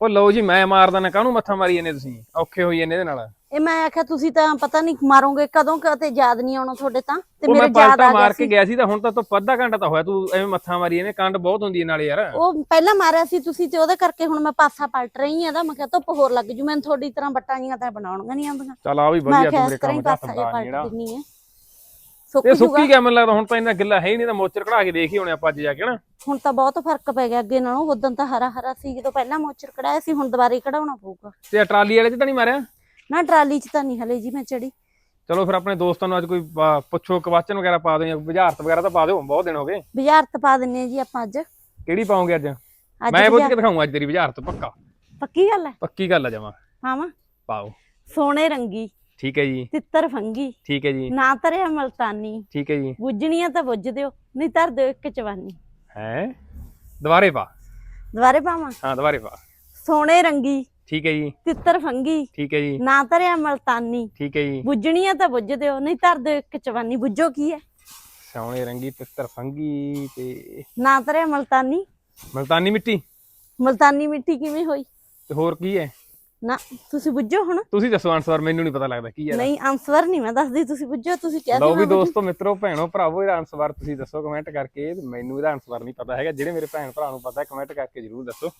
ਉਹ ਲਓ ਜੀ ਮੈਂ ਮਾਰਦਾ ਨਾ ਕਾਹਨੂੰ ਮੱਥਾ ਮਾਰੀ ਜਾਂਦੇ ਤੁਸੀਂ? ਔਖੇ ਹੋਈ ਜਾਂਦੇ ਇਹਦੇ ਨਾਲ। ਇਹ ਮੈਂ ਆਖਿਆ ਤੁਸੀਂ ਤਾਂ ਪਤਾ ਨਹੀਂ ਮਾਰੋਗੇ ਕਦੋਂ ਕਦੇ ਯਾਦ ਨਹੀਂ ਆਉਣਾ ਤੁਹਾਡੇ ਤਾਂ ਤੇ ਉਹ ਮੇਰੇ ਯਾਦ ਪਲਟਾ ਆ ਗਿਆ ਮਾਰ ਕੇ ਸੀ। ਗਿਆ ਸੀ ਤਾਂ ਹੁਣ ਤਾਂ ਤੂੰ ਅੱਧਾ ਘੰਟਾ ਤਾਂ ਹੋਇਆ ਤੂੰ ਐਵੇਂ ਮੱਥਾ ਮਾਰੀ ਜਾਂਦੇ ਕੰਡ ਬਹੁਤ ਹੁੰਦੀ ਹੈ ਨਾਲੇ ਯਾਰ। ਉਹ ਪਹਿਲਾਂ ਮਾਰਿਆ ਸੀ ਤੁਸੀਂ ਤੇ ਉਹਦੇ ਕਰਕੇ ਹੁਣ ਮੈਂ ਪਾਸਾ ਪਲਟ ਰਹੀ ਆ ਦਾ ਮੈਂ ਕਿਹਾ ਧੁੱਪ ਹੋਰ ਲੱਗ ਜੂ ਮੈਨੂੰ ਤੁਹਾਡੀ ਤਰ੍ਹਾਂ ਬੱਟਾਂ ਜੀਆਂ ਤਾਂ ਬਣਾਉਣੀਆਂ ਨਹੀਂ ਆਉਂਦੀਆਂ। ਚੱਲ ਆ ਵੀ ਮੈਂ ਵਧੀਆ ਕਿਹਾ ਤੂੰ ਇਸ ਮੇਰੇ ਤਰ੍ਹਾਂ ਹੀ ਕੰਮ ਹੱਥ ਪਾਸਾ ਜਿਹਾ ਪਾ ਜਿਹੜਾ ਪਲਟ ਦਿੰਨੀ ਹੈ। ਸੁੱਕ ਇਹ ਸੁੱਕੀ ਗਿਆ ਮੈਨੂੰ ਲੱਗਦਾ ਹੁਣ ਤਾਂ ਇੰਨਾ ਗਿੱਲਾ ਹੈ ਹੀ ਨਹੀਂ ਤਾਂ ਮੋਚਰ ਕਢਾ ਕੇ ਦੇਖ ਹੋਣੇ ਆਪਾਂ ਅੱਜ ਜਾ ਕੇ ਨਾ ਹੁਣ ਤਾਂ ਬਹੁਤ ਫ਼ਰਕ ਪੈ ਗਿਆ ਅੱਗੇ ਨਾਲੋਂ ਉਦੋਂ ਤਾਂ ਹਰਾ ਹਰਾ ਸੀ ਜਦੋਂ ਪਹਿਲਾਂ ਮੋਚਰ ਕਢਾਇਆ ਸੀ ਹੁਣ ਦੁਬਾਰੇ ਕਢਾਉਣਾ ਪਊਗਾ। ਤੇ ਆਹ ਟਰਾਲੀ ਵਾਲੇ ਚ ਤਾਂ ਨਹੀਂ ਮਾਰਿਆ? ਨਾ ਟਰਾਲੀ 'ਚ ਤਾਂ ਨਹੀਂ ਹਲੇ ਜੀ ਮੈਂ ਚੜੀ। ਚਲੋ ਫਿਰ ਆਪਣੇ ਦੋਸਤਾਂ ਨੂੰ ਅੱਜ ਕੋਈ ਪੁੱਛੋ ਕਵਾਚਨ ਵਗੈਰਾ ਪਾ ਦਿਓ ਜਾਂ ਬੁਝਾਰਤ ਵਗੈਰਾ ਤਾਂ ਪਾ ਦਿਓ ਬਹੁਤ ਦਿਨ ਹੋ ਗਏ। ਬੁਝਾਰਤ ਪਾ ਦਿੰਨੇ ਆ ਜੀ ਆਪਾਂ ਅੱਜ। ਕਿਹੜੀ ਪਾਉਂਗੇ ਅੱਜ? ਅੱਜ ਮੈਂ ਬੁਝਾਰਤ- ਕੇ ਦਿਖਾਉਂਗਾ ਅੱਜ ਤੇਰੀ ਬੁਝਾਰਤ ਪੱਕਾ। ਪੱਕੀ ਗੱਲ ਹੈ? ਪੱਕੀ ਗੱਲ ਆ ਜਮਾ। ਹਾਵਾਂ ਪਾਓ। ਸੋਨੇ ਰੰਗੀ। ਠੀਕ ਹੈ ਜੀ। ਤਿੱਤਰ ਫੰਗੀ। ਠੀਕ ਹੈ ਜੀ। ਨਾ ਤਰਿਆ ਮਲਤਾਨੀ। ਠੀਕ ਹੈ ਜੀ। ਬੁੱਝਣੀਆਂ ਤਾਂ ਬੁੱਝ ਦਿਓ ਨਹੀਂ ਧਰ ਦਿਓ ਇੱਕ ਚਵਾਨੀ। ਹੈ? ਦੁਬਾਰੇ ਪਾ। ਦੁਬਾਰੇ ਪਾਵਾਂ? ਹਾਂ ਦੁਬਾਰੇ ਪਾ। ਸੋਨੇ ਰੰਗੀ। ਠੀਕ ਹੈ ਜੀ। ਤਿੱਤਰ ਫੰਗੀ। ਠੀਕ ਹੈ ਜੀ। ਨਾ ਤਰਿਆ ਮਲਤਾਨੀ। ਠੀਕ ਹੈ ਜੀ। ਬੁੱਝਣੀਆਂ ਤਾਂ ਬੁੱਝ ਦਿਓ ਨਹੀਂ ਧਰ ਦਿਓ ਇੱਕ ਚਵਾਨੀ। ਬੁੱਝੋ ਕੀ ਹੈ? ਸੋਹਣੇ ਰੰਗੀ ਪਿੱਤਰ ਫੰਗੀ ਤੇ ਨਾ ਤਰਿਆ ਮਲਤਾਨੀ। ਮਲਤਾਨੀ ਮਿੱਟੀ। ਮਲਤਾਨੀ ਮਿੱਟੀ ਕਿਵੇਂ ਹੋਈ? ਤੇ ਹੋਰ ਕੀ ਹੈ? ਨਾ ਤੁਸੀਂ ਬੁੱਝੋ ਹੁਣ ਤੁਸੀਂ ਦੱਸੋ ਆਨਸਰ ਮੈਨੂੰ ਨਹੀਂ ਪਤਾ ਲੱਗਦਾ ਕੀ ਹੈ ਨਹੀਂ ਆਨਸਰ ਨਹੀਂ ਮੈਂ ਦੱਸਦੀ ਤੁਸੀਂ ਬੁੱਝੋ ਤੁਸੀਂ ਕਿਹਾ ਲਓ ਵੀ। ਦੋਸਤੋ ਮਿੱਤਰੋ ਭੈਣੋ ਭਰਾਵੋ ਇਹਦਾ ਆਨਸਰ ਤੁਸੀਂ ਦੱਸੋ ਕਮੈਂਟ ਕਰਕੇ ਮੈਨੂੰ ਇਹਦਾ ਆਨਸਰ ਨਹੀਂ ਪਤਾ ਹੈਗਾ ਜਿਹੜੇ ਮੇਰੇ ਭੈਣ ਭਰਾ ਨੂੰ ਪਤਾ ਕਮੈਂਟ ਕਰਕੇ ਜਰੂਰ ਦੱਸੋ